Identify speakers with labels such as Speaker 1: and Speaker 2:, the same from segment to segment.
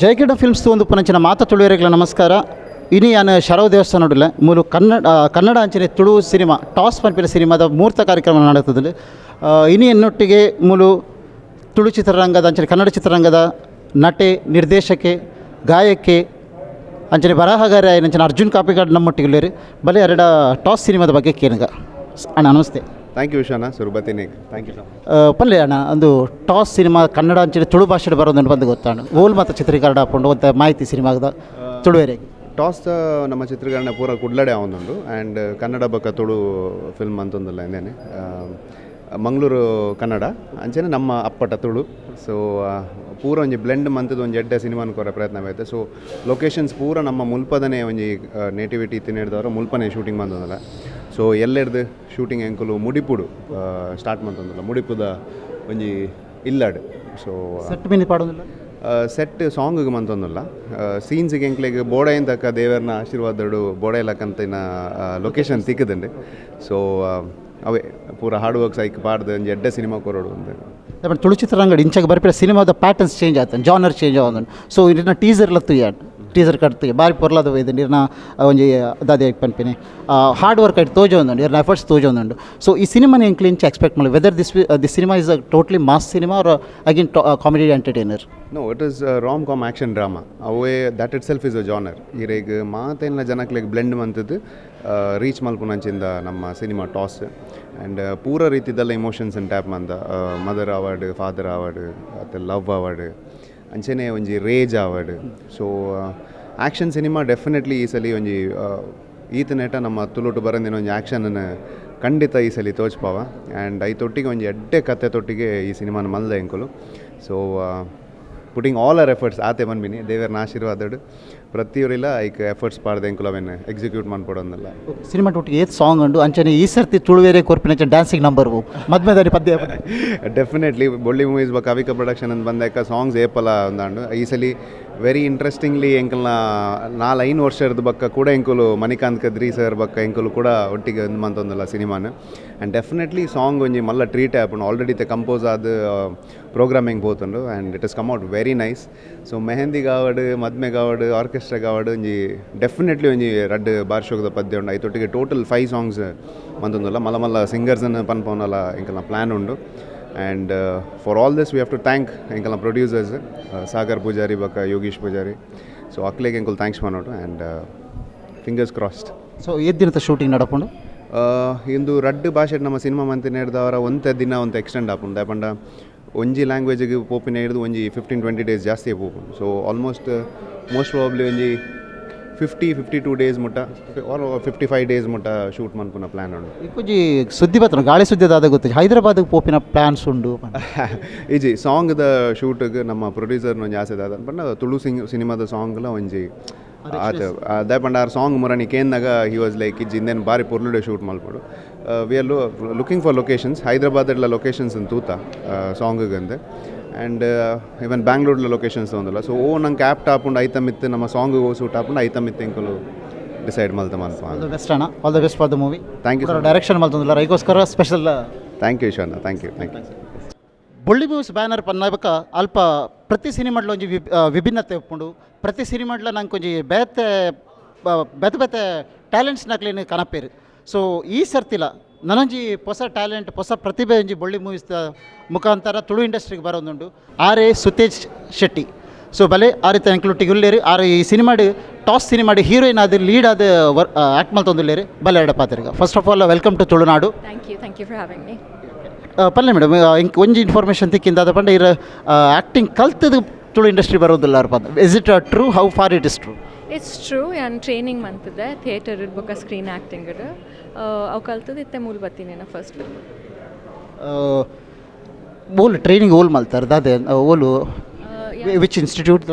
Speaker 1: ಜಯಕಿಡ films ಒಂದು ಪುನಂಚಿನ ಮಾತ ತುಳುವರೆಗಳ ನಮಸ್ಕಾರ. ಇನಿ ಯಾನ ಶರವ ದೇವಸ್ಥಾನ ನೋಡಿಲ್ಲ ಮೂಲು ಕನ್ನಡ ಕನ್ನಡ ಅಂಚನೆ ತುಳು ಸಿನಿಮಾ, ಟಾಸ್ ಪನ್ಪಿನ ಸಿನಿಮಾದ ಮೂರ್ತ ಕಾರ್ಯಕ್ರಮ ನಡೆತದಲ್ಲಿ ಇನಿ ಎನ್ನೊಟ್ಟಿಗೆ ಮೂಲು ತುಳು ಚಿತ್ರರಂಗದ ಅಂಚನೆ, ಕನ್ನಡ ಚಿತ್ರರಂಗದ ನಟೆ, ನಿರ್ದೇಶಕೆ, ಗಾಯಕಿ, ಅಂಚನೆ ಬರಹಗಾರ ಏನಂಚನೆ ಅರ್ಜುನ್ ಕಾಪಿಗಾಡ್ ನಮ್ಮೊಟ್ಟಿಗೆ ಬಲೆ ಎರಡ ಟಾಸ್ ಸಿನಿಮಾದ ಬಗ್ಗೆ ಕೇನಗ ಅಣ್ಣ ನಮಸ್ತೆ.
Speaker 2: ಥ್ಯಾಂಕ್ ಯು ಶಾನ ಸುರುಬತಿನಿಗ್ ಥ್ಯಾಂಕ್ ಯು
Speaker 1: ಪಲ್ಲೆ ಅಣ್ಣ ಒಂದು ಟಾಸ್ ಸಿನಿಮಾ ಕನ್ನಡ ಅಂಚಿನ ತುಳು ಭಾಷೆಡ್ ಬರೋದನ್ನು ಬಂದು ಗೊತ್ತಾಣ ಓಲ್ ಮತ್ತು ಚಿತ್ರೀಕರಣ ಹಾಕೊಂಡು ಒಂದು ಮಾಹಿತಿ ಸಿನಿಮಾದ ತುಳುವೆರೆ.
Speaker 2: ಟಾಸ್ ನಮ್ಮ ಚಿತ್ರೀಕರಣ ಪೂರ ಕುಡ್ಲಡೆ ಅವನೊಂದು ಆ್ಯಂಡ್ ಕನ್ನಡ ಬಕ್ಕ ತುಳು ಫಿಲ್ಮ್ ಅಂತೊಂದಲ್ಲ ಇಂದೇನೆ ಮಂಗಳೂರು ಕನ್ನಡ. ಅಂಚೆನೆ ನಮ್ಮ ಅಪ್ಪಟ ತುಳು. ಸೊ ಪೂರ ಒಂಜಿ ಬ್ಲೆಂಡ್ ಮಂತದ ಒಂಜಿ ಎಡ್ಡೆ ಸಿನಿಮಾನ ಕೊರ ಪ್ರಯತ್ನ ಆಗುತ್ತೆ ಸೊ ಲೊಕೇಶನ್ಸ್ ಪೂರ ನಮ್ಮ ಮುಲ್ಪದನೇ ಒಂಜಿ ನೇಟಿವಿಟಿ ತಿನ್ನಿಡ್ದವರು ಮುಲ್ಪನೇ ಶೂಟಿಂಗ್ ಬಂದದಲ್ಲ. ಸೊ ಎಲ್ಲೆಡ್ದು ಶೂಟಿಂಗ್ ಎಂಕುಲು ಮುಡಿಪುಡು ಸ್ಟಾರ್ಟ್ ಮಂತಂದಲ್ಲ ಮುಡಿಪುದ ಒಂಜಿ ಇಲ್ಲಾಡು. ಸೊ
Speaker 1: ಸೆಟ್ ಮೀನಿ ಪಾಡೋದಿಲ್ಲ?
Speaker 2: ಸೆಟ್ ಸಾಂಗಿಗೆ ಮಂತೊಂದಿಲ್ಲ. ಸೀನ್ಸಿಗೆ ಎಂಕ್ಲೆಗ್ ಬೋಡೈನ್ ತಕ್ಕ ದೇವರನ ಆಶೀರ್ವಾದಡು ಬೋಡೈಲಕ್ಕಂತಿನ ಲೊಕೇಶನ್ ತಿಕ್ಕದಂಡೆ. ಸೊ ಅವೇ ಪೂರ ಹಾರ್ಡ್ ವರ್ಕ್ಸ್ ಐಕ್ ಪಾಡ್ದು ಒಂಜಿ ಎಡ್ಡೆ ಸಿನಿಮಾ ಕೊರೋಡು
Speaker 1: ಅಂತ ತುಳು ಚಿತ್ರರಂಗಡಿ ಇಂಚಾಗ ಬರ್ಪಿರ ಸಿನಿಮಾದ ಪ್ಯಾಟರ್ನ್ಸ್ ಚೇಂಜ್ ಆಯ್ತು ಜಾನರ್ ಚೇಂಜ್ ಆಗೋದು ಸೊ ಇದನ್ನ ಟೀಸರ್ ಲತ್ತು ಯಾಡ್ ಟೀಸರ್ ಕಟ್ತು ಬಾರಿ ಪೊರ್ಲಾದ ಇದು ನೀರಿನ ಒಂಜಿ ದಾದಿ ಪನ್ಪಿನಿ. ಹಾರ್ಡ್ ವರ್ಕ್ ಆಯ್ತು, ತೋಜೋ ಒಂದುಂಡು ಇರ್ನ ಎಫರ್ಟ್ಸ್ ತೋಜೋ ಒಂದುಂಡು ಸೊ ಈ ಸಿನಿಮಾನ ಎಂಕ್ಲಿ ಇಂಚ ಎಕ್ಸ್ಪೆಕ್ಟ್ ಮಾಡಿ whether this this cinema is a totally mass cinema or again comedy
Speaker 2: entertainer no it is rom com action drama away that itself is a genre ಈಗ ಮಾತೇನಿಲ್ಲ ಜನಕ್ಲೆಗ್ blend ಮಂತದ್ದು reach ಮಲ್ಪುನಂಚಿಂದ ನಮ್ಮ cinema toss and ಪೂರ ರೀತಿದೆಲ್ಲ emotions tap ಮಂದ mother award father award ಮತ್ತು love award ಅಂಚೆನೆ ಒಂಜಿ ರೇಜ್ ಆವಡ್. ಸೊ ಆ್ಯಕ್ಷನ್ ಸಿನಿಮಾ ಡೆಫಿನೆಟ್ಲಿ ಈ ಸಲ ಒಂಜಿ ಈತ ನೆಟ ನಮ್ಮ ತುಳುಟು ಬರಂದಿನ ಒಂಜಿ ಆ್ಯಕ್ಷನನ್ನು ಖಂಡಿತ ಈ ಸಲ ತೋಚ್ಪಾವ ಆ್ಯಂಡ್ ಐ ತೊಟ್ಟಿಗೆ ಒಂಜಿ ಎಡ್ಡೆ ಕತೆ ತೊಟ್ಟಿಗೆ ಈ ಸಿನಿಮಾನ ಮಲ್ದ ಎಂಕುಲು. So putting all our efforts ಆತೆ ಬಂದ್ಬಿನಿ ದೇವರ ಆಶೀರ್ವಾದಡು ಪ್ರತಿಯೊರಿಲ್ಲ ಐಕ್ ಎಫರ್ಟ್ಸ್ ಪಾಡ್ದೆ ಎಂಕುಲು ಅವೇನು ಎಕ್ಸಿಕ್ಯೂಟ್ ಮಾಡ್ಬೋದಲ್ಲ
Speaker 1: ಸಿನಿಮಾ ಒಟ್ಟಿಗೆ ಏತ್ ಸಾಂಗ್ ಅಂಡು ಅಂಚನೆ ಈ ಸರ್ತಿ ತುಳುವೇರೆ ಕೊರ್ಪಿನ ಡ್ಯಾನ್ಸಿಂಗ್ ನಂಬರ್ ಮದ್ಮೆದಾರಿ ಪದ್ಯ.
Speaker 2: ಡೆಫಿನೆಟ್ಲಿ ಬೊಳ್ಳಿ ಮೂವೀಸ್ ಬ ಕವಿಕ ಪ್ರೊಡಕ್ಷನ್ ಅಂತ ಬಂದಾಗ ಸಾಂಗ್ಸ್ ಏಪಲ ಒಂದಾಂಡು ಈ ಸಲಿ ವೆರಿ ಇಂಟ್ರೆಸ್ಟಿಂಗ್ಲಿ ಎಂಕಲ್ನ ನಾಲ್ ಐನ್ ವರ್ಷದ ಬಕ್ಕ ಕೂಡ ಎಂಕುಲು ಮಣಿಕಾಂತ್ ಕದ್ರಿ ಸರ್ ಬಕ್ಕ ಎಂಕುಲು ಕೂಡ ಒಟ್ಟಿಗೆ ಒಂದು ಮಂತೊಂದಲ್ಲ ಸಿನಿಮಾನ. ಆ್ಯಂಡ್ ಡೆಫಿನೆಟ್ಲಿ ಸಾಂಗ್ ಒಂಜಿ ಮಲ್ಲ ಟ್ರೀಟ್ ಆಪುಂಡು ಆಲ್ರೆಡಿ ತೆ ಕಂಪೋಸ್ ಆದ್ programming ಪೋತುಂಡು and it is come out very nice so mehndi ಕಾವಡ್ ಮದ್ಮೆ ಕಾವಡ್ ಆರ್ಕೆಸ್ಟ್ರಾ ಕಾವಡ್ ಒಂಜಿ ಡೆಫಿನೆಟ್ಲಿ ಒಂಜಿ ರಡ್ಡ್ ಬಾರ್ಶೋಗದ ಪದ್ಯ ಉಂಡು ಐತೊಟ್ಟಿಗೆ ಟೋಟಲ್ ಫೈವ್ ಸಾಂಗ್ಸ್ ಬಂದೊಂದುಲ್ಲ ಮಲ್ಲ ಮಲ್ಲ ಸಿಂಗರ್ಸನ್ನು ಪನ್ಪೋನಲ್ಲ ಇಂಕಲ್ಲ ಪ್ಲ್ಯಾನ್ ಉಂಡು and for all this we have to thank ಎಂಕಲ್ಲ producers Sagar Poojary ಬಕ್ಕ ಯೋಗೀಶ್ ಪೂಜಾರಿ ಸೊ ಅಕ್ಲೆಗೆ ಎಂಕಲ್ ಥ್ಯಾಂಕ್ಸ್ ಮಾಡೋಣ ಆ್ಯಂಡ್ ಫಿಂಗರ್ಸ್ ಕ್ರಾಸ್ಡ್
Speaker 1: ಸೊ ಏದು ದಿನದ ಶೂಟಿಂಗ್ ನಡಪುಂಡು
Speaker 2: ಇಂದು ರಡ್ಡು ಭಾಷೆ ನಮ್ಮ ಸಿನಿಮಾ ಮಂತ್ ನೇರದವರ ಒಂತೆ ದಿನ ಒಂದು ಎಕ್ಸ್ಟೆಂಡ್ ಆಪುಂಡು. ಯಾಪಂಡ ಒಂಜಿ ಲ್ಯಾಂಗ್ವೇಜಿಗೆ ಪೋಪಿನ ಹಿಡಿದು ಒಂಜಿ ಫಿಫ್ಟೀನ್ ಟ್ವೆಂಟಿ ಡೇಸ್ ಜಾಸ್ತಿ ಪೋಪುಂಡು. ಸೊ ಆಲ್ಮೋಸ್ಟ್ ಮೋಸ್ಟ್ ಪ್ರಾಬ್ಲಿ ಒಂಜಿ ಫಿಫ್ಟಿ ಫಿಫ್ಟಿ ಟೂ ಡೇಸ್ ಮುಟ್ಟ ಆರ್ ಫಿಫ್ಟಿ ಫೈವ್ ಡೇಸ್ ಮುಟ್ಟ ಶೂಟ್ ಮನ್ಪುನ ಪ್ಲ್ಯಾನ್ ಉಂಡು.
Speaker 1: ಇಕ್ಕೊಂಜಿ ಸುದ್ದಿ ಪತ್ರ ಗಾಳಿ ಸುದ್ದಿ ಅದಾದ ಗೊತ್ತು. ಹೈದರಾಬಾದ್ ಪೋಪಿನ ಪ್ಲಾನ್ಸ್ ಉಂಡು
Speaker 2: ಈಜಿ ಸಾಂಗ್ದ ಶೂಟ್ಗೆ ನಮ್ಮ ಪ್ರೊಡ್ಯೂಸರ್ ಒಂಜಿ ಆಸೆ ಅದ ಪಂಡ ತುಳು ಸಿಂಗ್ ಸಿನಿಮಾದ ಸಾಂಗ್ಲ ಒಂಜಿ ಆತ ಅದೇ ಪಂಡ ಆರ್ ಸಾಂಗ್ ಮುರಾಣಿ ಕೇಂದಾಗ ಹಿ ವಾಸ್ ಲೈಕ್ ಇಜ್ ಇಂದೇನು ಬಾರಿ ಪುರ್ಲುಡೆ ಶೂಟ್ ಮಾಡ್ಬೋದು we are looking for locations Hyderabad ಎಲ್ಲ ಲೊಕೇಶನ್ಸ್ ತೂತ ಸಾಂಗಿಗಂದು ಆ್ಯಂಡ್ ಇವನ್ ಬ್ಯಾಂಗ್ಳೂರ್ಲ ಲೊಕೇಶನ್ಸ್ ಒಂದಲ್ಲ. ಸೊ ಓ ನಂಗೆ ಆ್ಯಪ್ ಟಾಪುಂಡು ಐತ ಮಿತ್ ನಮ್ಮ ಸಾಂಗ್ ಸೂಟ್ ಆಪುಂಡು ಐತ ಮಿತ್ತು ಎಂಕುಲು ಡಿಸೈಡ್ ಮಲ್ತ ಮಲ್ಪ
Speaker 1: ಆಲ್ ದ ಬೆಸ್ಟ್ ಅಣ್ಣ. All the best for the movie
Speaker 2: thank you
Speaker 1: direction ಮಲ್ತಂದಿಲ್ಲ ರೈಗೋಸ್ಕರ special
Speaker 2: thank you ಶಾನ thank you thank you
Speaker 1: Bolli movies banner ಪನ್ನಬಕ ಅಲ್ಪ ಪ್ರತಿ ಸಿನಿಮಾಡ್ಲ ಒಂಜಿ విభిన్నత ఇప్పుడు ಉಪ್ಪುಂಡು. ಪ್ರತಿ ಸಿನಿಮಾಡ್ಲ ನಂಗೆ బెత ಬೆತೆ ಬೆತೆ ಟ್ಯಾಲೆಂಟ್ಸ್ ನಕ್ಲಿನ ಕನಪೇರು. ಸೊ, ಈ ಸರ್ತಿಲ ನನಂಜಿ ಹೊಸ ಟ್ಯಾಲೆಂಟ್ ಹೊಸ ಪ್ರತಿಭೆ ಒಂಜಿ ಬಳ್ಳಿ ಮೂವೀಸ್ ಮುಖಾಂತರ ತುಳು ಇಂಡಸ್ಟ್ರಿಗೆ ಬರೋದುಂಡು. ಆರೆ ಸುತೇಜ್ ಶೆಟ್ಟಿ. ಸೊ, ಬಲೆ ಆ ರೀತಿ ಎಂಕ್ಲುಟ್ಟಿಗೆ ಉಳ್ಳೇರಿ ಆರೆ ಈ ಸಿನಿಮಾಡ್, ಟಾಸ್ ಸಿನಿಮಾಡ್ ಹೀರೋಯಿನ್ ಆದ, ಲೀಡ್ ಆದ, ವರ್ ಆ್ಯಕ್ಟ್ ಮಲ್ತೊಂದುಲ್ಲೇರಿ ಬಲೆ ಎರಡ ಪಾತ್ರಿಗ first of all welcome to Tulunadu.
Speaker 3: Thank you thank you for having me.
Speaker 1: ಪಲ್ಲೆ ಮೇಡಮ್ ಇಂಕ್ ಒಂಜಿ ಇನ್ಫಾರ್ಮೇಷನ್ ತಿಕ್ಕಿಂದ ಅದ ಪಂಡ ಇರ ಆ್ಯಕ್ಟಿಂಗ್ ಕಲ್ತದ ತುಳು ಇಂಡಸ್ಟ್ರಿ ಬರೋದಿಲ್ಲ ಅರ್ಪ is it true how for it is true
Speaker 3: it's true and training ಮಂತದೆ theatre ಬೊಕ್ಕ ಸ್ಕ್ರೀನ್ ಆ್ಯಕ್ಟಿಂಗ್ ಅವು ಕಲ್ತದ ಇತ್ತೆ ಮೂಲ ಬತ್ತೀನಿ ಫಸ್ಟ್
Speaker 1: ಓಲ್ ಟ್ರೈನಿಂಗ್ ಓಲ್? ಮಾಡ್ತಾರೆ ಅದೇ ಓಲು which institute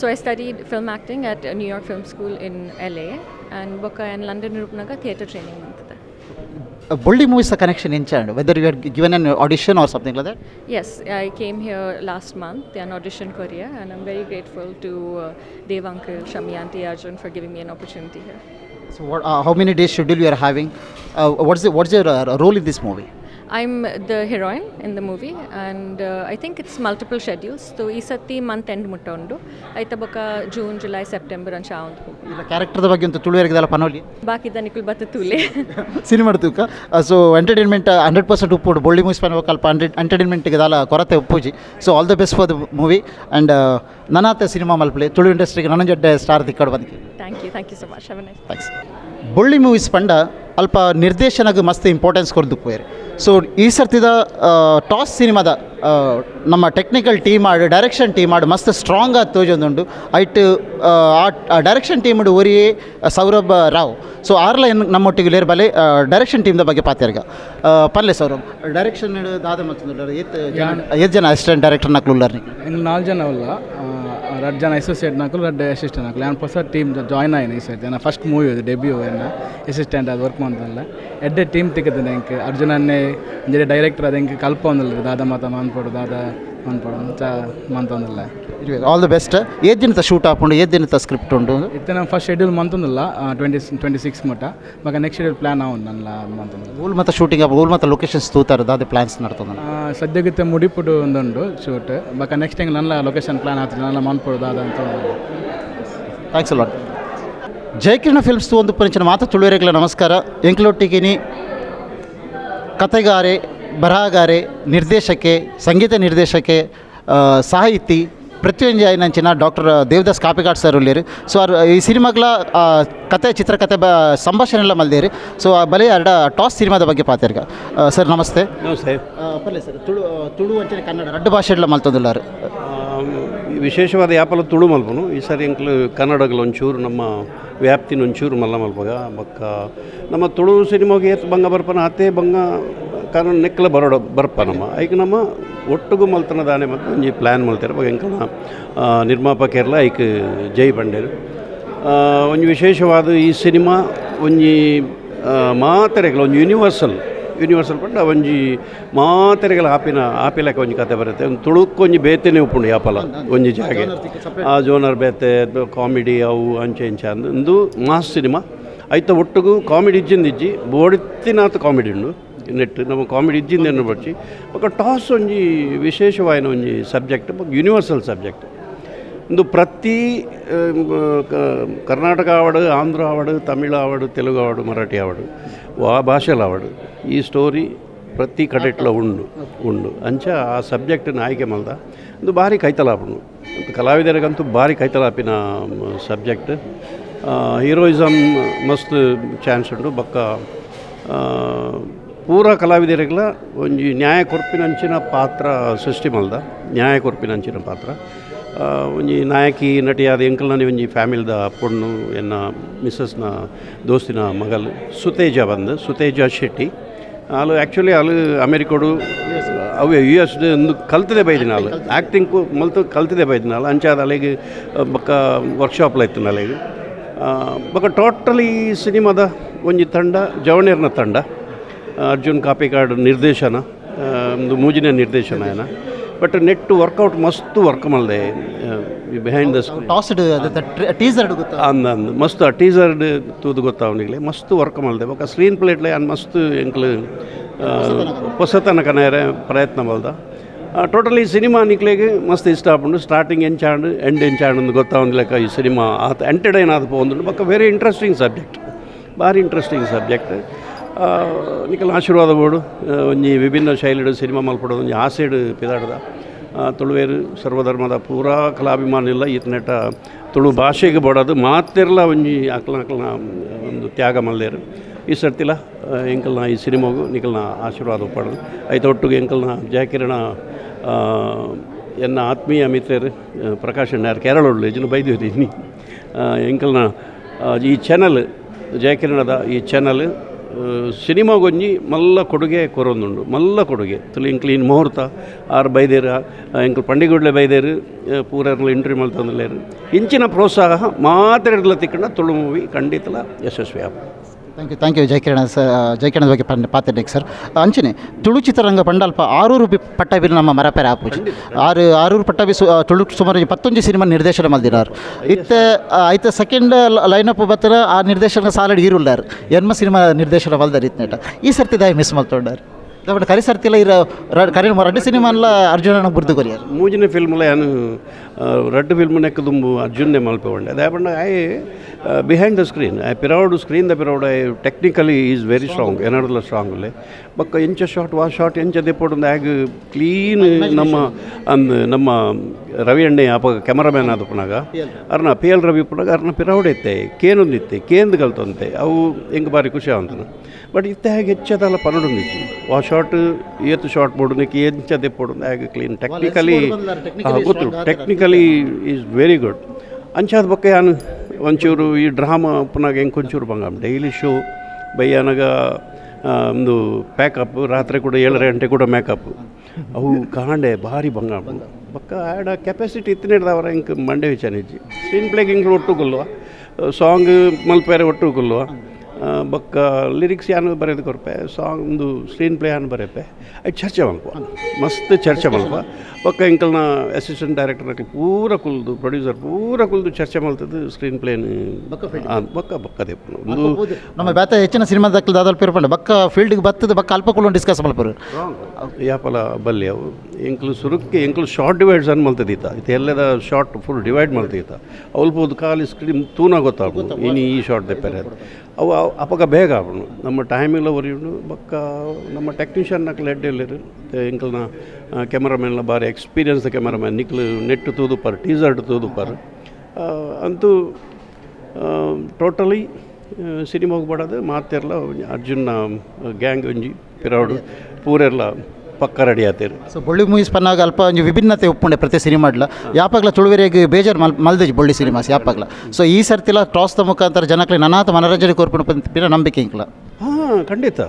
Speaker 3: so I studied film acting at New York film school in L A and ಬೊಕ್ಕ in London ರೂಪ್ನಾಗ theatre training Bully
Speaker 1: Boldi movie is the connection in Chand, whether you had given an audition or
Speaker 3: something like that? Yes, I came here last month, an audition career, and I'm very grateful to uh, Dev Uncle, Shami Auntie Arjun for giving
Speaker 1: me an opportunity here. So, what, uh, how many days schedule you are having? Uh, what's, the, what's your uh, role in this movie?
Speaker 3: I'm the heroine in the movie, and uh, I think it's multiple schedules. So, ಈ ಸತಿ month end ಮುಟ್ಟ ಉಂಡು ಐತ ಬೊಕ June July September ಅಂಚ ಆವಂದು
Speaker 1: ಇಲ್ಲ ಕ್ಯಾರೆಕ್ಟರ್ದ ಬಗ್ಗೆ ಅಂತ ತುಳುವರಿಗೆದಲ್ಲ ಪನೋಲಿ?
Speaker 3: ಬಾಕಿದ ನಿಕುಲ್ ಬತ್ತ ತೂಲೆ.
Speaker 1: ಸಿನಿಮಾ ತೂಕ ಸೊ ಎಂಟರ್ಟೈನ್ಮೆಂಟ್ ಹಂಡ್ರೆಡ್ ಪರ್ಸೆಂಟ್ ಉಪ್ಪುಡು ಬೊಳ್ಳಿ ಮೂವೀಸ್ ಪನ ಅಲ್ಪ ಹಂಡ್ರೆಡ್ ಎಂಟರ್ಟೈನ್ಮೆಂಟ್ಗೆ ಕೊರತೆ ಉಪ್ಪುಜಿ so all the best for the movie and ನನಾತ cinema ಮಲ್ಪಲೆ ತುಳು ಇಂಡಸ್ಟ್ರಿಗೆ ನನ್ನ ಜಡ್ಡೆ ಸ್ಟಾರ್ ದಿಕ್ಕಡು ಬಂದಿಗೆ
Speaker 3: thank you thank you so much have nice
Speaker 1: thanks Bolli movies ಪಂಡ ಅಲ್ಪ ನಿರ್ದೇಶನಗ್ ಮಸ್ತ್ ಇಂಪಾರ್ಟೆನ್ಸ್ ಕೊಡ್ದು ಪೋಯರು ಸೊ ಈ ಸರ್ತಿದ ಟಾಸ್ ಸಿನಿಮಾದ ನಮ್ಮ ಟೆಕ್ನಿಕಲ್ ಟೀಮ್ ಆಡು ಡೈರೆಕ್ಷನ್ ಟೀಮ್ ಆಡು ಮಸ್ತ್ ಸ್ಟ್ರಾಂಗ್ ಆಗಿ ತೋಜೊಂದುಂಡು ಐಟ್, ಆ ಡೈರೆಕ್ಷನ್ ಟೀಮ್ ಒರಿಯೇ ಸೌರಭ್ ರಾವ್. ಸೊ ಆರ್ಲ ಏನು ನಮ್ಮೊಟ್ಟಿಗೆ ಲೇರ್ ಬಲೆ ಡೈರೆಕ್ಷನ್ ಟೀಮ್ದ ಬಗ್ಗೆ ಪಾತ್ಯಾರ್ಗ. ಪಲ್ಲೆ ಸೌರಭ್. ಡೈರೆಕ್ಷನ್ ದಾದ ಮತ್ತು ಎಷ್ಟು ಜನ ಅಸಿಸ್ಟೆಂಟ್ ಡೈರೆಕ್ಟರ್ನ
Speaker 4: ಕ್ಲೂಲರ್ನಿ ನಾಲ್ಕು ಜನ ಉಲ್ಲ ಎರಡು ಜನ ಅಸೋಸಿಯೇಟ್ ನಾಲ್ಕು ಅಸಿಸ್ಟೆಂಟ್ ನಾಲ್ಕು ನಾನು ಹೊಸ ಟೀಮ್ ಜಾಯ್ನ್ ಆಯ್ನ ಈ ಸರ್ತಿ ನಾನು ಫಸ್ಟ್ ಮೂವಿ ಅದು ಡೆಬ್ಯೂ ಏನು ಅಸಿಸ್ಟೆಂಟ್ ಅದು ವರ್ಕ್ ಮಾಡ್ದಲ್ಲ ಎಡ್ಡೆ ಟೀಮ್ ತಿಕ್ಕದ ಎಂಕ್ ಅರ್ಜುನನ್ನೇ ಡೈರೆಕ್ಟರ್ ಅದು ಎಂಕ್ ಕಲ್ಪ ಒಂದಲ್ಲ ದಾದ ಮಾತ ಮಾನ್ಪಡು ದಾದ ಮಾನ್ಪಡು ಅಂತ ಮಂತೊಂದಿಲ್ಲ
Speaker 1: ಆಲ್ ದ ಬೆಸ್ಟ್ ಏದ್ ದಿನದ ಶೂಟ್ ಹಾಕೊಂಡು ಏದ್ ದಿನದ ಸ್ಕ್ರಿಪ್ಟ್ ಉಂಟು?
Speaker 4: ಇತ್ತೆ ನಮ್ಮ ಫಸ್ಟ್ ಶೆಡ್ಯೂಲ್ ಮಂತೊಂದಿಲ್ಲ ಟ್ವೆಂಟಿ ಟ್ವೆಂಟಿ ಸಿಕ್ಸ್ ಮಟ್ಟ. ಮಗ ನೆಕ್ಸ್ಟ್ ಶೆಡ್ಯೂಲ್ ಪ್ಲ್ಯಾನ್ ಆವು ನನ್ನ ಮಂತೊಂದು
Speaker 1: ಊಲ್ ಮತ್ತು ಶೂಟಿಂಗ್ ಊಲ್ ಮತ್ತು ಲೊಕೇಶನ್ಸ್ ತೂತಾರೆ ಅದೇ ಪ್ಲಾನ್ಸ್ ನಡ್ತದ
Speaker 4: ಸದ್ಯಕ್ಕೆ ಮುಡಿಪುಡು ಒಂದುಂಡು ಶೂಟ್ ಬಕ ನೆಕ್ಸ್ಟ್ ಟೈಮ್ ನನ್ನ ಲೊಕೇಶನ್ ಪ್ಲಾನ್ ಆಗ್ತದೆ ನನ್ನ ಮಾನ್ಪಡು ಅದಂತ ಅಂತ
Speaker 1: ಥ್ಯಾಂಕ್ಸ್ ಲಾಟ್ ಜಯಕಿರಣ ಫಿಲ್ಮ್ಸ್ ಒಂದು ಪಂಚಿನ ಮಾತು ತುಳುವರೆಗಳ ನಮಸ್ಕಾರ. ಎಂಕ್ಲೊಟ್ಟಿಗಿನಿ ಕಥೆಗಾರೆ ಬರಹಗಾರೆ ನಿರ್ದೇಶಕೆ ಸಂಗೀತ ನಿರ್ದೇಶಕೆ ಸಾಹಿತಿ ನಂಚಿನ ಡಾಕ್ಟರ್ ದೇವದಾಸ್ ಕಾಪಿಗಾಡ್ ಸರ್ ಉಲ್ಲೇರಿ ಸೊ ಅವ್ರು ಈ ಸಿನಿಮಾಗಳ ಕತೆ ಚಿತ್ರಕಥೆ ಬ ಸಂಭಾಷಣೆ ಎಲ್ಲ ಮಲ್ದೇರಿ. ಸೊ ಆ ಬಲೆ ಎರಡ ಟಾಸ್ ಸಿನಿಮಾದ ಬಗ್ಗೆ ಪಾತಿರ್ಗ. ಸರ್ ನಮಸ್ತೆ.
Speaker 5: ನಮಸ್ತೆ.
Speaker 1: ಪಲ್ಲೆ ಸರ್ ತುಳು ತುಳು ಅಂಚನೆ ಕನ್ನಡ ರಡ್ಡ ಭಾಷೆ ಎಲ್ಲ ಮಲ್ತೊಂದಿಲ್ಲಾರು?
Speaker 5: ವಿಶೇಷವಾದ ಯಾಪಲ ತುಳು ಮಲ್ಪನು. ಈ ಸರಿ ಎಂಕ್ಲು ಕನ್ನಡಗಳು ಒಂಚೂರು ನಮ್ಮ ವ್ಯಾಪ್ತಿನ ಒಂಚೂರು ಮಲ್ಲ ಮಲ್ಪಗ. ಬಕ್ಕ ನಮ್ಮ ತುಳು ಸಿನಿಮಾಗೆ ಏತ್ ಬಂಗ ಬರ್ಪನ ಅತ್ತೆ ಬಂಗ ಕನ್ನಡ ನೆಕ್ಲ ಬರೋಡ ಬರ್ಪ ನಮ್ಮ. ಐಕ್ ನಮ್ಮ ಒಟ್ಟುಗು ಮಲ್ತನ ದಾನೆ ಮತ್ತು ಒಂಜಿ ಪ್ಲ್ಯಾನ್ ಮಲ್ತಾರೆ. ಬಗ ಎಂಕಲ್ನ ಆ, ನಿರ್ಮಾಪಕರೆಲ್ಲ ಐಕ್ ಜೈ ಬಂಡೇರು. ಒಂಜಿ ವಿಶೇಷವಾದ ಈ ಸಿನಿಮಾ ಒಂಜಿ ಒಂಜಿ ಒಂದು ಯೂನಿವರ್ಸಲ್ ಯೂನಿವರ್ಸಲ್ ಪಂಡ ಒಂಜಿ ಮಾತೆರೆಗಳ ಆಪಿನ ಆಪಿಲಕ ಒಂಜಿ ಕತೆ ಬರುತ್ತೆ. ಒಂದು ತುಳುಕೊಂಜಿ ಬೇತೆನೆ ಉಪ್ಪುಂಡು ಯಾಪಲ ಒಂಜಿ ಜಾಗೆ. ಆ ಜೋನರ್ ಬೇತೆ ಕಾಮಿಡಿ ಅವು ಅಂಚೆ ಇಂಚೆ ಅಂದು. Mass cinema. ಐತ ಒಟ್ಟಿಗೂ ಕಾಮಿಡಿ ಇಜ್ಜಿಂದ ಇಜ್ಜಿ ಬೋಡಿತ್ತಿನಾಥ ಕಾಮಿಡಿ ಉಂಡು. ನೆಟ್ ನಮ್ಮ ಕಾಮಿಡಿ ಇಜ್ಜಿಂದ ಬಡ್ಚಿ ಬೊಕ ಟಾಸ್ ಒಂಜಿ ವಿಶೇಷವಾಯಿನ ಒಂಜಿ ಸಬ್ಜೆಕ್ಟ್ ಯೂನಿವರ್ಸಲ್ ಸಬ್ಜೆಕ್ಟ್ ಒಂದು ಪ್ರತಿ ಆ, ಕ- ಕರ್ನಾಟಕ ಆವಡು ಆಂಧ್ರ ಆವಡು ತಮಿಳು ಆವಡು ತೆಲುಗು ಆವಡು ಮರಾಠಿ ಆವಡು ಆ ಭಾಷೆಲ ಆವಡು ಈ ಸ್ಟೋರಿ ಪ್ರತಿ ಕಡೆಟ್ಲ ಉಂಡು ಉಂಡು ಅಂಚ ಆ ಸಬ್ಜೆಕ್ಟನ್ನು ಆಯ್ಕೆ ಮಲ್ದ ಒಂದು ಭಾರಿ ಕೈತಲಾಪುಂಡು ಕಲಾವಿದರಿಗಂತೂ ಭಾರಿ ಕೈತಲಾಪಿನ ಸಬ್ಜೆಕ್ಟ್ ಹೀರೋಯಿಸಮ್ ಮಸ್ತ್ ಚಾನ್ಸ್ ಉಂಡು ಬೊಕ್ಕ ಆ, ಪೂರ ಕಲಾವಿದರಿಗೆಲ್ಲ ಒಂಜಿ ನ್ಯಾಯ ಕೊರ್ಪಿನಂಚಿನ ಪಾತ್ರ ಸೃಷ್ಟಿ ಮಲ್ದ ನ್ಯಾಯ ಕೊರ್ಪಿನಂಚಿನ ಪಾತ್ರ. ಒಂಜಿ ನಾಯಕಿ ನಟಿಯಾದ ಎಂಕಲ್ನ ಒಂಜಿ ಫ್ಯಾಮಿಲ್ದ ಪೊಣ್ಣು, ಎನ್ನ ಮಿಸ್ಸಸ್ನ ದೋಸ್ತಿನ ಮಗಲ್ ಸುತೇಜ ಬಂದ, ಸುತೇಜ ಶೆಟ್ಟಿ. ಆಲು ಆ್ಯಕ್ಚುಲಿ ಅಲ್ಲಿ ಅಮೇರಿಕೋಡು, ಅವು ಯು ಎಸ್ ಒಂದು ಕಲ್ತಿದೆ ಬೈದಿನ ಅಲ್ಲಿ. ಆ್ಯಕ್ಟಿಂಗ್ ಮಲ್ತು ಕಲ್ತಿದೆ ಬೈದಿನ ಅಲ್ಲಿ. ಅಂಚಾದ ಅಲ್ಲಿಗೆ ಬಕ್ಕ ವರ್ಕ್ಶಾಪ್ಲ ಇತ್ತು ಅಲ್ಲಿಗೆ ಬಕ್ಕ ಟೋಟಲಿ ಸಿನಿಮಾದ ಒಂಜಿ ತಂಡ, ಜವಣೇರ್ನ ತಂಡ. ಅರ್ಜುನ್ ಕಾಪಿಕಾಡ್ ನಿರ್ದೇಶನ ಒಂದು ಮೂಜಿನ ನಿರ್ದೇಶನ ಏನ. ಬಟ್ ನೆಟ್ ವರ್ಕೌಟ್ ಮಸ್ತ್ ವರ್ಕ್ ಮಾಡಿದೆ ಬಿಹೈಂಡ್ ದ
Speaker 1: ಟಾಸ್ಡ್ ಟೀಸರ್
Speaker 5: ಅಂದ ಅಂದ ಮಸ್ತ್ ಟೀಸರ್ ತೂದು ಗೊತ್ತಾ ಅವನಿಗೆ ಮಸ್ತ್ ವರ್ಕ್ ಮಾಡಿದೆ. ಬೊಕ ಸ್ಕ್ರೀನ್ ಪ್ಲೇಟ್ಲೆ ಅನ್ ಮಸ್ತ್ ಎಂಕ್ಲು ಹೊಸತನ ಕನೆಯರೆ ಪ್ರಯತ್ನ ಮಲ್ದ ಟೋಟಲಿ ಸಿನಿಮಾ ನಿಕ್ಲೆಗೆ ಮಸ್ತ್ ಇಷ್ಟ ಆಗ್ಬಿಟ್ಟು ಸ್ಟಾರ್ಟಿಂಗ್ ಎಂಚಾಂಡ್ ಎಂಡ್ ಎಂಚಾಂಡು ಒಂದು ಲೆಕ್ಕ ಈ ಸಿನಿಮಾ ಆತ ಎಂಟರ್ಟೈನ್ ಆದ ಒಂದು ಬೊಕ್ಕ ವೆರಿ ಇಂಟ್ರೆಸ್ಟಿಂಗ್ ಸಬ್ಜೆಕ್ಟ್ ಭಾರಿ ಇಂಟ್ರೆಸ್ಟಿಂಗ್ ಸಬ್ಜೆಕ್ಟ್ ನಿಕಲ್ ಆಶೀರ್ವಾದ ಬೋಡು ಆ, ಒಂಜಿ ವಿಭಿನ್ನ ಶೈಲಿಡು ಸಿನಿಮಾ ಮಲ್ಪಡೋದು ಒಂಜಿ ಆಸೆಡು ಪಿದಾಡ್ದ. ತುಳುವೇರು ಸರ್ವಧರ್ಮದ ಪೂರಾ ಕಲಾಭಿಮಾನಿಲ್ಲ ಈತನೆಟ ತುಳು ಭಾಷೆಗೆ ಬೋಡೋದು. ಮಾತೆರ್ಲ ಒಂಜಿ ಅಕ್ಲ ಅಕ್ಲನ ಒಂದು ತ್ಯಾಗ ಮಲ್ಲೇರು ಈ ಸರ್ತಿಲ ಎಂಕಲ್ನ ಈ ಸಿನಿಮಾಗು ನಿಖಲ್ನ ಆಶೀರ್ವಾದ ಪಡೋದು ಐತ ಒಟ್ಟಿಗೆ ಎಂಕಲ್ನ ಜಯಕಿರಣ ಎನ್ನ ಆತ್ಮೀಯ ಮಿತ್ರರು ಪ್ರಕಾಶ್ ಅಣ್ಣ ಕೇರಳ ಉಳ್ಳು ಇದನ್ನು ಬೈದಿದ್ದೀನಿ ಎಂಕಲ್ನ ಈ ಚಾನಲ್ ಜಯಕಿರಣದ ಈ ಚಾನಲ್ ಸಿನಿಮಾಗೊಂಜಿ ಮಲ್ಲ ಕೊಡುಗೆ ಕೊರೊಂದುಂಡು. ಮಲ್ಲ ಕೊಡುಗೆ. ತುಲು ಇಂಕ್ಲೀನ್ ಮುಹೂರ್ತ, ಆರು ಬೈದೇರು ಎಂಕಲ್ ಪಂಡಿಗುಡ್ಲೆ ಬೈದೇರು ಪೂರರ್ಲ ಇಂಟ್ರಿ ಮಲ್ತಂದಲೇರು. ಇಂಚಿನ ಪ್ರೋತ್ಸಾಹ ಮಾತ್ರ ತಿಕ್ಕಂಡ ತುಳು ಮೂವಿ ಖಂಡಿತಲ ಯಶಸ್ವಿ ಆಪ
Speaker 1: thank you thank you Jayakirana sir ಜಯಕಿರಣದ ಬಗ್ಗೆ ಪಂಡ ಪಾತಿರ್ಲಿಕ್ಕೆ ಸರ್ ಅಂಚನೆ ತುಳು ಚಿತ್ರರಂಗ ಪಂಡಲ್ಪ ಆರೂರು ಬಿ ಪಟ್ಟಾಭಿರು ನಮ್ಮ ಮರಪೆರ ಆಪುಜಿ ಆರು ಆರೂರು ಪಟ್ಟಾಭಿ ಸು ಆ, ತುಳು ಸುಮಾರು ಪತ್ತೊಂಜಿ ಸಿನಿಮಾ ನಿರ್ದೇಶನ ಮಲ್ದಿನಾರು ಇತ್ತ ಐತ ಸೆಕೆಂಡ್ ಲೈನಪ್ ಬತ್ತರ ಆ ನಿರ್ದೇಶನ ಸಾಲಡ್ ಈರುಳ್ಳಾರು ಎನ್ಮ ಸಿನಿಮಾ ನಿರ್ದೇಶನ ಮಲ್ದಾರ ಇತ್ನೇಟ ಈ ಸರ್ತಿ ದಾಯ ಮಿಸ್ ಮಲ್ತೊಂಡಾರು కాబట్టి కరి సర్తిలో ఇర కరీ రెండు సినిమాల అర్జున గుర్తు కొరియారు
Speaker 5: ಮೂಜಿನ ಫಿಲ್ಮ್ಲ ಏನು ರಡ್ಡು ಫಿಲ್ಮ್ ನೆಕ್ಕ ದುಂಬು ಅರ್ಜುನ್ನೇ ಅದೇ ಬಣ್ಣ I behind the screen I proud screen the proud I technically is very strong ಎನರ್ದಲ್ಲ strong ಉಲ್ಲೆ ಬೊಕ್ಕ ಎಂಚ ಶಾಟ್ ವಾ ಶಾಟ್ ಎಂಚ ದೆಪ್ಪೊಡು ಆಗ ಕ್ಲೀನ್ ನಮ್ಮ ಅಂದ್ ನಮ್ಮ ರವಿ ಎಣ್ಣೆ ಅಪ ಕೆಮರಾಮ್ಯಾನ್ ಆದ ಪುನಾಗ. ಅರ್ನ ಪಿ ಎಲ್ ರವಿ ಪುನಾಗ ಅರ್ನ ಪಿರೌಡ್ ಎತ್ತೆ ಕೇನೊಂದಿತ್ತೆ ಕೇಂದ್ ಕಲ್ತಂತೆ ಅವು ಹೆಂಗೆ ಬಾರಿ ಖುಷಿ ಅಂತನು ಬಟ್ ಇತ್ತೆ ಹಾಗೆ ಹೆಚ್ಚದಲ್ಲ ಪನ್ನಡೊಂದಿಚ್ಚಿ ಆ ಶಾಟ್ ಏತು ಶಾಟ್ ಬೋಡುನಿಕ್ಕೆ ಎಂಚ ದೆಪ್ಪೊಡು ಆಗ ಕ್ಲೀನ್ ಟೆಕ್ನಿಕಲಿ ಗೊತ್ತು ಟೆಕ್ನಿಕಲಿ ಈಸ್ ವೆರಿ ಗುಡ್ ಅಂಚಾದ ಬಕ್ಕ ಯಾನು ಒಂಚೂರು ಈ ಡ್ರಾಮಾ ಪುನಾಗ ಹೆಂಗೆ ಒಂಚೂರು ಬಂಗ? ಡೈಲಿ ಶೋ ಬೈಯನಾಗ ಒಂದು ಪ್ಯಾಕಪ್ ರಾತ್ರಿ ಕೂಡ ಏಳರ ಗಂಟೆ ಕೂಡ ಮೇಕಪ್ ಅವು ಕಾಂಡೆ ಭಾರಿ ಬಂಗಾಮ್ ಬಕ್ಕ ಆ್ಯಡ ಕೆಪಾಸಿಟಿ ಇತ್ತು ಹಿಡ್ದವರ ಹಿಂಗೆ ಮಂಡೆ ವಿಚಾನಿಜ್ಜಿ ಸ್ಕ್ರೀನ್ ಪ್ಲೇಗೆ ಹಿಂಗೆ ಒಟ್ಟು ಕೊಲ್ಲುವ. ಸಾಂಗ್ ಮಲ್ಪೇರೆ ಒಟ್ಟು ಕೊಲ್ಲುವ. ಬೊಕ್ಕ ಲಿರಿಕ್ಸ್ ಯಾನು ಬರೆದು ಕೊರ್ಪೆ ಸಾಂಗ್ ಒಂದು ಸ್ಕ್ರೀನ್ ಪ್ಲೇ ಯಾನು ಬರೆಪೆ ಅದು ಚರ್ಚೆ ಮಲ್ಪ ಮಸ್ತ್ ಚರ್ಚೆ ಮಲ್ಪ ಬೊಕ್ಕ ಇಂಕಲ್ನ ಅಸಿಸ್ಟೆಂಟ್ ಡೈರೆಕ್ಟರ್ ಪೂರ ಕುಲ್ದು ಪ್ರೊಡ್ಯೂಸರ್ ಪೂರ ಕುಲ್ದು ಚರ್ಚೆ ಮಲ್ತದ್ದು ಸ್ಕ್ರೀನ್ ಪ್ಲೇನ್ ಬೊಕ್ಕ ಬಕ್ಕ ಒಂದು
Speaker 1: ನಮ್ಮ ಬೇತ ಹೆಚ್ಚಿನ ಸಿನಿಮಾದಕ್ಕಲ್ ದಾದಲ್ ಪೇರ್ಪಂಡೆ ಬಕ್ಕ ಫೀಲ್ಡ್ಗೆ ಬತ್ತದ ಬಕ್ಕ ಅಲ್ಪ ಕುಲ್ಲು ಡಿಸ್ಕಸ್ ಮಲ್ಪರು.
Speaker 5: ಯಾಪಲ ಬಲ್ಲಿ ಅವು. ಎಂಕ್ಲು ಸುರುಕ್ಕೆ ಎಂಕ್ಲು ಶಾರ್ಟ್ ಡಿವೈಡ್ಸ್ ಅನ್ ಮಲ್ತದೀತ. ಇದು ಎಲ್ಲದ ಶಾರ್ಟ್ ಫುಲ್ ಡಿವೈಡ್ ಮಲ್ತದೀತ ಅಲ್ಪ ಕಾಲಿ ಸ್ಕ್ರೀನ್ ತೂನ ಗೊತ್ತಾಗ್ಬೋದು. ಇನ್ನು ಈ ಶಾರ್ಟ್ ದೆಪ್ಪರೆ ಅವು ಅಪಕ ಬೇಗ ಅವನು ನಮ್ಮ ಟೈಮಿಲ್ಲ ಒರಿಯುಂಡು ಬಕ್ಕ ನಮ್ಮ ಟೆಕ್ನಿಷಿಯನ್ ನಕ್ಲು ಎಡ್ಡೆ ಇಲ್ಲಿರು ಎಂಕಲ್ನ ಲ ಬಾರಿ ಎಕ್ಸ್ಪೀರಿಯನ್ಸ್ ಕ್ಯಾಮರಾಮ್ಯಾನ್ ನಿಕ್ಲು ನೆಟ್ ತೂದುಪಾರು ಟೀಸರ್ಟ್ ತೂದುಪಾರು ಆ, ಅಂತೂ ಟೋಟಲಿ ಸಿನಿಮಾ ಬಡದು ಮಾತೆಲ್ಲ ಅರ್ಜುನ್ನ ಗ್ಯಾಂಗ್ ಒಂಜಿ ಪಿರಾಡು ಪೂರೆಲ್ಲ ಪಕ್ಕ ರೆಡಿ ಆತೇರು
Speaker 1: ಸೊ ಬೊಳ್ಳಿ ಮೂವೀಸ್ ಪನ್ನಾಗ ಅಲ್ಪ ಒಂಜಿ ವಿಭಿನ್ನತೆ ಉಪ್ಪುಂಡೆ ಪ್ರತಿ ಸಿನಿಮಾಡ್ಲ ಯಾಪಾಗ್ಲ ತುಳುವೆರೆಗೆ ಬೇಜಾರು ಮಲ್ ಮಲ್ದೇಜ್ ಬೊಳ್ಳಿ ಸಿನಿಮಾಸ್ ಯಾಪಾಗ್ಲ? ಸೊ ಈ ಸರ್ತಿಲ ದ ಮುಖಾಂತರ ಜನಕ್ಕೆ ನನಾತ ಮನರಂಜನೆ ಕೋರ್ಪುಣ ನಂಬಿಕೆ ಇಂಕ್ಲ
Speaker 5: ಹಾಂ ಖಂಡಿತ.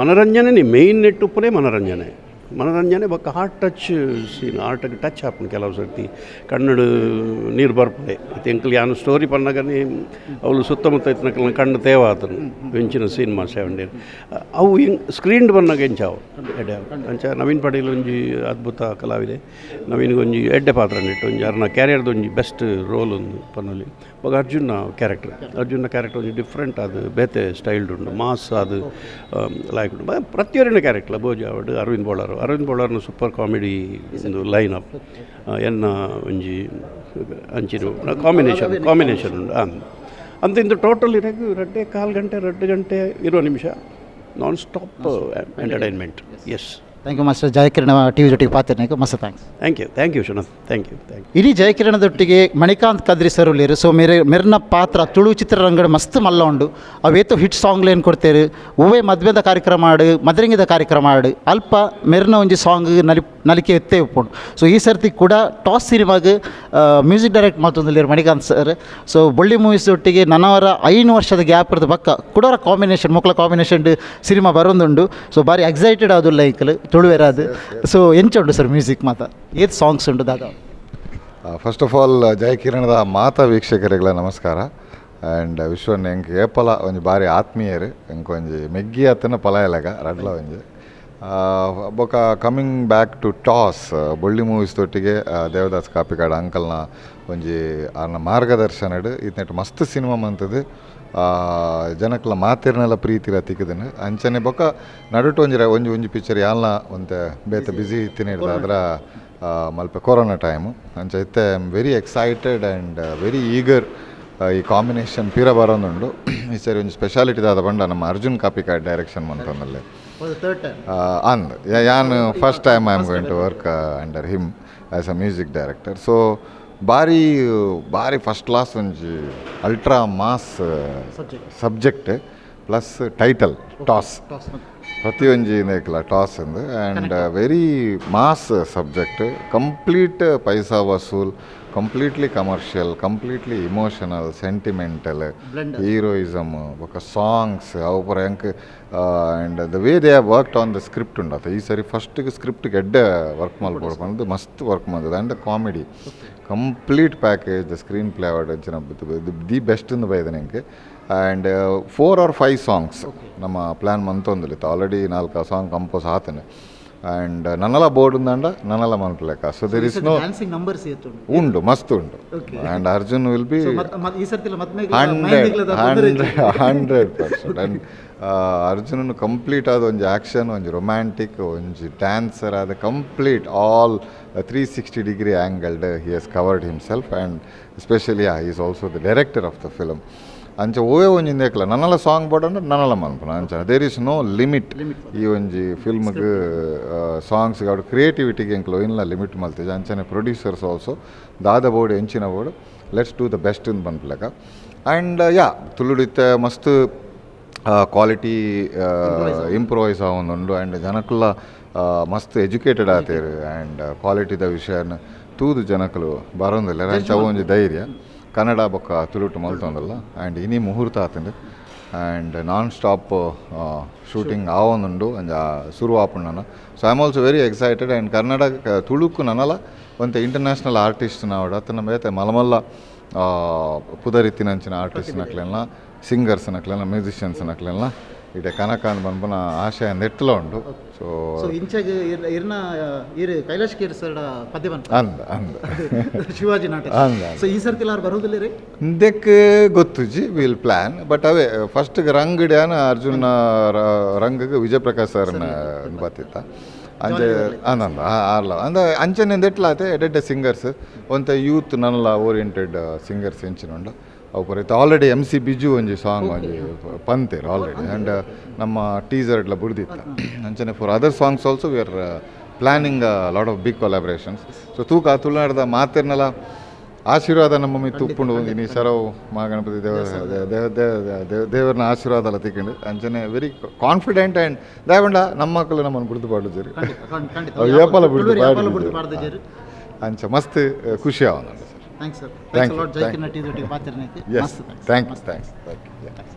Speaker 5: ಮನೋರಂಜನೆ ಮೇಯ್ನ್ ನೆಟ್ ಉಪ್ಪನೇ ಮನೋರಂಜನೆ. ಮನೋರಂಜನೆ ಬೊಕ್ಕ ಹಾರ್ಟ್ ಟಚ್ ಸೀನ್ ಹಾರ್ಟಿಗೆ ಟಚ್ ಹಾಪುನು ಕೆಲವು ಸರ್ತಿ. ಕಣ್ಣು ನೀರು ಬರ್ಪಡೆ. ಮತ್ತು ಎಂಕಲ್ ಯಾನು ಸ್ಟೋರಿ ಪನ್ನಾಗನೇ ಅವಳು ಸುತ್ತಮುತ್ತ ಇತ್ತನಕಲ್ನ ಕಣ್ಣು ತೇವ ಆತನು. ವೆಂಚಿನ ಸಿನಿಮಾ ಸೆವೆಂಡೇ ಅವು ಹಿಂಗೆ ಸ್ಕ್ರೀನ್ಡ್ ಬಂದಾಗ ಎಂಚಾವು ಎಡ್ಡೆ ಅಂಚ ನವೀನ್ ಪಡೀಲ್ ಒಂಜಿ ಅದ್ಭುತ ಕಲಾವಿದೆ. ನವೀನ್ಗೆ ಒಂಜಿ ಎಡ್ಡೆ ಪಾತ್ರ ನೆಟ್ಟು. ಒಂಜಿ ಅರ್ನ ಕ್ಯಾರಿಯರ್ದು ಒಂಜಿ ಬೆಸ್ಟ್ ರೋಲ್ ಒಂದು ಪನ್ನೊಲಿ. ಬೊಕ ಅರ್ಜುನ ಕ್ಯಾರೆಕ್ಟರ್ ಅರ್ಜುನ ಕ್ಯಾರೆಕ್ಟರ್ ಒಂದು ಡಿಫ್ರೆಂಟ್ ಅದು ಬೇತೆ ಸ್ಟೈಲ್ಡ್ ಉಂಡು ಮಾಸ್ ಅದು ಲೈಕ್ ಉಂಟು. ಬ- ಪ್ರತಿಯೊರಿನ ಕ್ಯಾರೆಕ್ಟರ್ ಬೋಜಿ ಅವಡು ಅರವಿಂದ್ ಬೋಳರು. ಅರವಿಂದ್ ಬೋಳರ್ನ ಸೂಪರ್ ಕಾಮಿಡಿ ಒಂದು ಲೈನ್ ಅಪ್ ಎನ್ನ ಒಂಜಿ ಅಂಚಿನ ಕಾಂಬಿನೇಷನ್ ಕಾಂಬಿನೇಷನ್ ಉಂಡು ಹಾಂ ಅಂತ ಇಂದು ಟೋಟಲ್ ಇರೋ ರಡ್ಡೆ ಕಾಲು ಗಂಟೆ ಎರಡು ಗಂಟೆ ಇರೋ ನಿಮಿಷ non stop entertainment yes
Speaker 1: thank you master Jayakirana T V ಜೊತೆಗೆ ಪಾತ್ರ ಮಸ್ತ್ thanks
Speaker 5: thank you thank you ಶುನತ್ thank you thank you
Speaker 1: ಇಡೀ ಜಯಕಿರಣದೊಟ್ಟಿಗೆ ಮಣಿಕಾಂತ್ ಕದ್ರಿ ಸರ್ ಉಳ್ಳೇರು. ಸೊ ಮೇರೆ ಮೆರ್ನ ಪಾತ್ರ ತುಳು ಚಿತ್ರರಂಗಡ ಮಸ್ತ್ ಮಲ್ಲ ಉಂಡು. ಅವೇತು ಹಿಟ್ ಸಾಂಗ್ ಏನು ಕೊಡ್ತೇರು. ಹೂವೆ ಮದ್ವೆದ ಕಾರ್ಯಕ್ರಮ ಆಡು ಮದರಂಗಿದ ಕಾರ್ಯಕ್ರಮ ಆಡು. ಅಲ್ಪ ಮೆರ್ನ ಒಂಜಿ ಸಾಂಗ್ ನಲಿ ನಲಿಕೆ ಎತ್ತೇ ಉಪ್ಪುಂಡು ಸೊ ಈ ಸರ್ತಿ ಕೂಡ ಟಾಸ್ ಸಿನಿಮಾಗ music direct ಮಾಡ್ತೊಂದಿಲ್ಲೇರು Manikanth sir so Bolli movies ಒಟ್ಟಿಗೆ ನನ್ನವರ ಐನು ವರ್ಷದ ಗ್ಯಾಪ್ ಇರೋದು ಪಕ್ಕ. ಕುಡೋರ ಕಾಂಬಿನೇಷನ್ ಮಕ್ಕಳ ಕಾಂಬಿನೇಷನ್ ಸಿನಿಮಾ ಬರೋದುಂಡು. ಸೊ ಬಾರಿ ಎಕ್ಸೈಟೆಡ್ ಆದು ಲೈಕಲ್ ತುಳುವೆರಾದು. ಸೊ ಎಂಚ ಉಂಡು ಸರ್ ಮ್ಯೂಸಿಕ್ ಮಾತ? ಏತ್ ಸಾಂಗ್ಸ್ ಉಂಡು ದಾದ?
Speaker 6: ಫಸ್ಟ್ ಆಫ್ ಆಲ್ ಜಯಕಿರಣದ ಮಾತ ವೀಕ್ಷಕರಿಗಳ ನಮಸ್ಕಾರ. ಆ್ಯಂಡ್ ವಿಶ್ವನ್ ಎಂಕ್ ಏಪಲ ಒಂಜಿ ಬಾರಿ ಆತ್ಮೀಯರು ಎಂಕ್ ಮೆಗ್ಗಿ ಅತ್ತನ ಪಲ ಎಲಗ ರಡ್ಲ ಒಂಜಿ. ಬೊಕ coming back to toss Bolli movies ತೊಟ್ಟಿಗೆ Devadas Kapikad ಅಂಕಲ್ನ ಒಂಜಿ ಆರ್ನ ಮಾರ್ಗದರ್ಶನಡು ಇತ್ನೆಟ್ ಮಸ್ತ್ ಸಿನಿಮಾ ಮಂತದು. ಆ, ಜನಕ್ಲ ಮಾತಿರ್ನೆಲ್ಲ ಪ್ರೀತಿರ ತಿಕ್ಕಿದ್ದೇನೆ ಅಂಚನೆ ಬೊಕ್ಕ ನಡುಟು ಒಂಜಿರ ಒಂಜಿ ಒಂಜಿ ಪಿಕ್ಚರ್ ಯಾಲ್ನ ಒಂತೆ ಬೇತೆ ಬಿಸಿ ಇತ್ತಿನ ಅದರ ಮಲ್ಪ ಕೊರೋನಾ ಟೈಮು ಅಂಚ ಇತ್ತೆ I am very excited and very eager ಈ ಕಾಂಬಿನೇಷನ್ ಪೀರ ಬರೋದುಂಡು. ಈ ಸರಿ ಒಂದು ಸ್ಪೆಷಾಲಿಟಿ ದಾದ ಬಂಡ ನಮ್ಮ ಅರ್ಜುನ್ ಕಾಪಿಕಾಡ್ ಡೈರೆಕ್ಷನ್ ಮಂತಂದಲ್ಲಿ ಅಂದ್. ಯಾನ್ first time I am going to work under him as a music director so ಭಾರಿ ಭಾರಿ ಫಸ್ಟ್ ಕ್ಲಾಸ್ ಒಂಜಿ ultra mass subject plus title toss ಪ್ರತಿಯೊಂಜಿ ನೆಕ್ಲ ಟಾಸ್ ಅಂದು and very mass subject complete paisa ವಸೂಲ್ completely commercial completely emotional sentimental heroism ఒక songs ಅವು ಪೂರ ಎಂಕ್ and the way they have worked on the script ಉಂಡತ ಈ ಸರಿ ಫಸ್ಟಿಗೆ ಸ್ಕ್ರಿಪ್ಟ್ಗೆ ಎಡ್ಡೆ ವರ್ಕ್ ಮಾಡ್ಬೋದು ಬಂದು ಮಸ್ತ್ ವರ್ಕ್ ಮಾಡಿದೆ and comedy complete package the screen play award വെച്ച് ದಿ ಬೆಸ್ಟ್ ಅಂತ ಬೈದೆ ನನಗೆ and four or five songs ನಮ್ಮ ಪ್ಲ್ಯಾನ್ ಮಂತೊಂದಿತ್ತು ಆಲ್ರೆಡಿ ನಾಲ್ಕು ಸಾಂಗ್ ಕಂಪೋಸ್ ಆತನೆ. ಆ್ಯಂಡ್ ನನ್ನಲ ಬೋರ್ಡ್ ಉಂದಂಡ ನನ್ನಲ ಮನ್ಪಲೇಕ ಸೊ ದೇರ್ ಇಸ್ ನೋ ಉಂಡು ಮಸ್ತ್
Speaker 1: ಉಂಡು and Arjun
Speaker 6: will be hundred hundred percent ಅರ್ಜುನನು ಕಂಪ್ಲೀಟ್ ಆದ ಒಂದು ಆ್ಯಕ್ಷನ್ ಒಂದು ರೊಮ್ಯಾಂಟಿಕ್ ಒಂಜಿ ಡ್ಯಾನ್ಸರ್ ಆದ complete all three sixty degree angled he has covered himself and especially is also the director of the film ಅಂಚ ಓವೇ ಒಂಜಿಂದ ಏಕಲ ನನ್ನಲ್ಲ ಸಾಂಗ್ ಬೋಡಂದ್ರೆ ನನ್ನಲ್ಲ ಮನ್ಪುನ. ಅಂಚ there is no limit ಈ ಒಂಜಿ ಫಿಲ್ಮ್ಗೆ ಸಾಂಗ್ಸ್ಗೆ ಅವ್ರ ಕ್ರಿಯೇಟಿವಿಟಿಗೆ ಎಂಕ್ಲು ಇಲ್ಲ ಲಿಮಿಟ್ ಮಲ್ತಿಜ ಅಂಚನೆ ಪ್ರೊಡ್ಯೂಸರ್ಸ್ ಆಲ್ಸೋ ದಾದ ಬೋರ್ಡ್ ಎಂಚಿನ board let's do the best in ಬಂದ್ಲಕ and ಯಾ ತುಳುಡಿತ್ತೆ ಮಸ್ತ್ ಕ್ವಾಲಿಟಿ ಇಂಪ್ರೂವೈಸ್ ಆವೊಂದುಂಡು ಆ್ಯಂಡ್ ಜನಕ್ಕುಲ್ಲ ಮಸ್ತ್ ಎಜುಕೇಟೆಡ್ ಆತೇರು ಆ್ಯಂಡ್ ಕ್ವಾಲಿಟಿದ ವಿಷಯನ ತೂದು ಜನಕ್ಕಲು ಬರೋಂದಿಲ್ಲ. ಅವು ಒಂಜಿ ಧೈರ್ಯ. ಕನ್ನಡ ಬೊಕ್ಕ ತುಳುಟು ಮಲ್ತೊಂದಲ್ಲ. ಆ್ಯಂಡ್ ಇನಿ ಮುಹೂರ್ತ ಆತುಂಡು ಆ್ಯಂಡ್ ನಾನ್ ಸ್ಟಾಪ್ ಶೂಟಿಂಗ್ ಆವೊಂದುಂಡು. ಅಂಜ ಶುರು ಆಪುಂಡನ so I am also very excited and Kannada Tuluku ನನಲ ಒಂದು ಇಂಟರ್ನ್ಯಾಷನಲ್ ಆರ್ಟಿಸ್ಟ್ ಅವಡ ಅತನ ಬೇತೆ ಮಲಮಲ್ಲ ಪುದರಿತ್ತಿನಂಚಿನ ಆರ್ಟಿಸ್ಟ್ ನಕ್ಲೆಲ್ಲ ಸಿಂಗರ್ಸ್ ನಕ್ಲೆಲ್ಲ ಮ್ಯೂಸಿಷಿಯನ್ಸ್ ನಕ್ಲೆಲ್ಲ ಇಡೆ ಕನಕ ಅಂತ ಬಂದ್ಪನ ಆಶಯ ನೆಟ್ಲ ಉಂಡು ಸೊ
Speaker 1: ಸೊ ಇಂಚಾಗ ಇರ್ನ ಇರು ಕೈಲಾಶ್ ಕೀರ್ ಸರ್ ಪದ್ಯ ಬಂತ.
Speaker 6: ಅಂದ ಅಂದ.
Speaker 1: ಶಿವಾಜಿ ನಾಟಕ.
Speaker 6: ಅಂದ
Speaker 1: ಸೊ ಈ ಸರ್ತಿಲಾರು ಬರೋದಿಲ್ಲ ರೀ?
Speaker 6: ಗೊತ್ತುಜಿ ವಿಲ್ ಪ್ಲಾನ್ ಬಟ್ ಅವೇ ಫಸ್ಟ್ ರಂಗ್ ಡ್ಯಾನ ಅರ್ಜುನ ರಂಗಗೆ ವಿಜಯ್ ಪ್ರಕಾಶ್ ಸರ್ನ ಬತ್ತಿತ್ತ ಅಂಜೆ ಅಂದಂದ ಆರ್ಲ ಅಂದ. ಅಂಚನೆ ಎಟ್ಲಾತೆ ಎಡೆಡ್ಡೆ ಸಿಂಗರ್ಸ್ ಒಂತ ಯೂತ್ ನನ್ಲ ಓರಿಯೆಂಟೆಡ್ ಸಿಂಗರ್ಸ್ ಎಂಚಿನುಂಡು. ಅವು ಆಲ್ರೆಡಿ ಎಂ ಸಿ ಬಿಜು ಒಂಜಿ ಸಾಂಗ್ ಒಂಜಿ ಪಂತೇರು ಆಲ್ರೆಡಿ ಆ್ಯಂಡ್ ನಮ್ಮ ಟೀಸರ್ ಎಲ್ಲ ಬುಡ್ದಿತ್ತ. ಅಂಚನೆ for other songs also we are planning lot of big collaborations so ತೂಕ ತುಳುನಾಡದ ಮಾತಿರ್ನೆಲ್ಲ ಆಶೀರ್ವಾದ ನಮ್ಮ ಮಿತ್ತು ಉಪ್ಪುಂಡು ಹೋಗಿನಿ ಸರವು ಮಹಾಗಣಪತಿ ದೇವ ದೇವ ದೇವ ದೇವ ದೇವರನ ಆಶೀರ್ವಾದ ಎಲ್ಲ ತಿಕ್ಕೊಂಡು. ಅಂಚನೆ ವೆರಿ ಕಾನ್ಫಿಡೆಂಟ್ ಆ್ಯಂಡ್ ದಯವಂಡ ನಮ್ಮ ಮಕ್ಕಳು ನಮ್ಮನ್ನು ಬಿಡ್ದು
Speaker 1: ಪಾಡು
Speaker 6: ಅವ್ರು ಏಪಲ ಬಿಡ್ದು ಅಂಚ ಮಸ್ತ್ ಖುಷಿ sir
Speaker 1: thanks sir
Speaker 6: Thank
Speaker 1: thanks
Speaker 6: you,
Speaker 1: lot Jai
Speaker 6: thank
Speaker 1: ಕಿನ್ನ ಟಿ ದೊಡ್ಡಿ ಪಾತಿರ್ನಕ್ಕೆ
Speaker 6: yes thank you thanks thank you